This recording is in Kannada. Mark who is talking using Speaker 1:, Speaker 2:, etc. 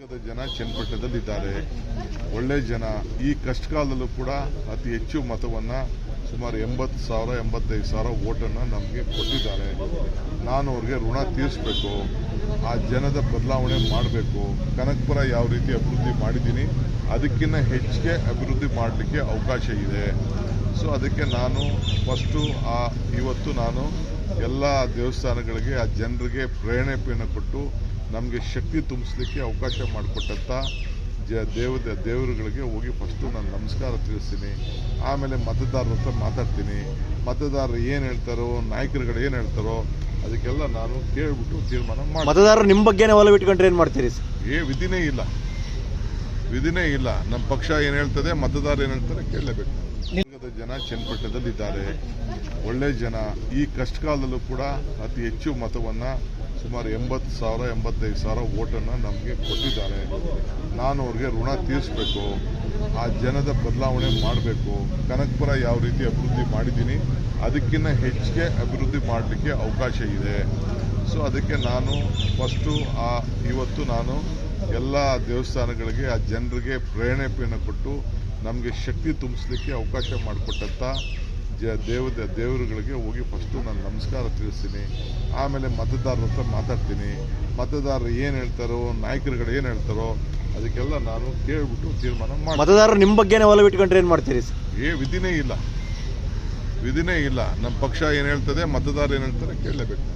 Speaker 1: ವರ್ಗದ ಜನ ಚನ್ನಪಟ್ಟಣದಲ್ಲಿದ್ದಾರೆ. ಒಳ್ಳೆ ಜನ. ಈ ಕಷ್ಟ ಕಾಲದಲ್ಲೂ ಕೂಡ ಅತಿ ಹೆಚ್ಚು ಮತವನ್ನು ಸುಮಾರು ಎಂಬತ್ತು ಸಾವಿರ, ಎಂಬತ್ತೈದು ಸಾವಿರ ಓಟನ್ನು ನಮಗೆ ಕೊಟ್ಟಿದ್ದಾರೆ. ನಾನು ಅವ್ರಿಗೆ ಋಣ ತೀರಿಸಬೇಕು. ಆ ಜನದ ಬದಲಾವಣೆ ಮಾಡಬೇಕು. ಕನಕಪುರ ಯಾವ ರೀತಿ ಅಭಿವೃದ್ಧಿ ಮಾಡಿದ್ದೀನಿ ಅದಕ್ಕಿಂತ ಹೆಚ್ಚಿಗೆ ಅಭಿವೃದ್ಧಿ ಮಾಡಲಿಕ್ಕೆ ಅವಕಾಶ ಇದೆ. ಸೊ ಅದಕ್ಕೆ ನಾನು ಫಸ್ಟು ಆ, ಇವತ್ತು ನಾನು ಎಲ್ಲ ದೇವಸ್ಥಾನಗಳಿಗೆ, ಆ ಜನರಿಗೆ ಪ್ರೇರಣೆಯನ್ನು ಕೊಟ್ಟು ನಮಗೆ ಶಕ್ತಿ ತುಂಬಿಸ್ಲಿಕ್ಕೆ ಅವಕಾಶ ಮಾಡಿಕೊಟ್ಟಂಥ ಜ ದೇವ ದೇವರುಗಳಿಗೆ ಹೋಗಿ ಫಸ್ಟು ನಾನು ನಮಸ್ಕಾರ ತಿಳಿಸ್ತೀನಿ. ಆಮೇಲೆ ಮತದಾರರ ಹತ್ರ ಮಾತಾಡ್ತೀನಿ. ಮತದಾರರು ಏನು ಹೇಳ್ತಾರೋ ನಾಯಕರುಗಳು ಏನು ಹೇಳ್ತಾರೋ ಅದಕ್ಕೆಲ್ಲ ನಾನು ಕೇಳಿಬಿಟ್ಟು ತೀರ್ಮಾನ ಮಾಡಿ
Speaker 2: ಮತದಾರರು ನಿಮ್ಮ ಬಗ್ಗೆನೇ ಒಲವು ಇಟ್ಕೊಂಡ್ರೆ ಏನು ಮಾಡ್ತೀರಿ? ಸರ್
Speaker 1: ಏ ವಿಧಿನೇ ಇಲ್ಲ. ವಿಧಿನೇ ಇಲ್ಲ. ನಮ್ಮ ಪಕ್ಷ ಏನು ಹೇಳ್ತದೆ ಮತದಾರ ಏನು ಹೇಳ್ತಾರೆ ಕೇಳಲೇಬೇಕು. ಜನ ಜನ ಚನ್ನಪಟ್ಟಣದಲ್ಲಿದ್ದಾರೆ. ಒಳ್ಳೆ ಜನ. ಈ ಕಷ್ಟಕಾಲದಲ್ಲೂ ಕೂಡ ಅತಿ ಹೆಚ್ಚು ಮತವನ್ನ ಸುಮಾರು ಎಂಬತ್ತು ಸಾವಿರ, ಎಂಬತ್ತೈದು ಸಾವಿರ ಓಟನ್ನು ನಮಗೆ ಕೊಟ್ಟಿದ್ದಾರೆ. ನಾನು ಅವ್ರಿಗೆ ಋಣ ತೀರಿಸಬೇಕು. ಆ ಜನದ ಬದಲಾವಣೆ ಮಾಡಬೇಕು. ಕನಕಪುರ ಯಾವ ರೀತಿ ಅಭಿವೃದ್ಧಿ ಮಾಡಿದ್ದೀನಿ ಅದಕ್ಕಿಂತ ಹೆಚ್ಚಿಗೆ ಅಭಿವೃದ್ಧಿ ಮಾಡಲಿಕ್ಕೆ ಅವಕಾಶ ಇದೆ. ಸೊ ಅದಕ್ಕೆ ನಾನು ಫಸ್ಟು ಆ, ಇವತ್ತು ನಾನು ಎಲ್ಲ ದೇವಸ್ಥಾನಗಳಿಗೆ, ಆ ಜನರಿಗೆ ಪ್ರೇರಣೆಯನ್ನು ಕೊಟ್ಟು ನಮಗೆ ಶಕ್ತಿ ತುಂಬಿಸ್ಲಿಕ್ಕೆ ಅವಕಾಶ ಮಾಡಿಕೊಟ್ಟಂಥ ಜ ದೇವ ದೇವರುಗಳಿಗೆ ಹೋಗಿ ಫಸ್ಟು ನಾನು ನಮಸ್ಕಾರ ತಿಳಿಸ್ತೀನಿ. ಆಮೇಲೆ ಮತದಾರರ ಹತ್ರ ಮಾತಾಡ್ತೀನಿ. ಮತದಾರರು ಏನು ಹೇಳ್ತಾರೋ ನಾಯಕರುಗಳು ಏನು ಹೇಳ್ತಾರೋ ಅದಕ್ಕೆಲ್ಲ ನಾನು ಕೇಳಿಬಿಟ್ಟು ತೀರ್ಮಾನ ಮಾಡಿ
Speaker 2: ಮತದಾರರು ನಿಮ್ಮ ಬಗ್ಗೆನೇ ಒಲವು ಇಟ್ಕೊಂಡ್ರೆ ಏನು ಮಾಡ್ತೀರಿ?
Speaker 1: ಏ ವಿಧಿನೇ ಇಲ್ಲ. ವಿಧಿನೇ ಇಲ್ಲ. ನಮ್ಮ ಪಕ್ಷ ಏನು ಹೇಳ್ತದೆ ಮತದಾರರು ಏನು ಹೇಳ್ತಾರೆ ಕೇಳಲೇಬೇಕು.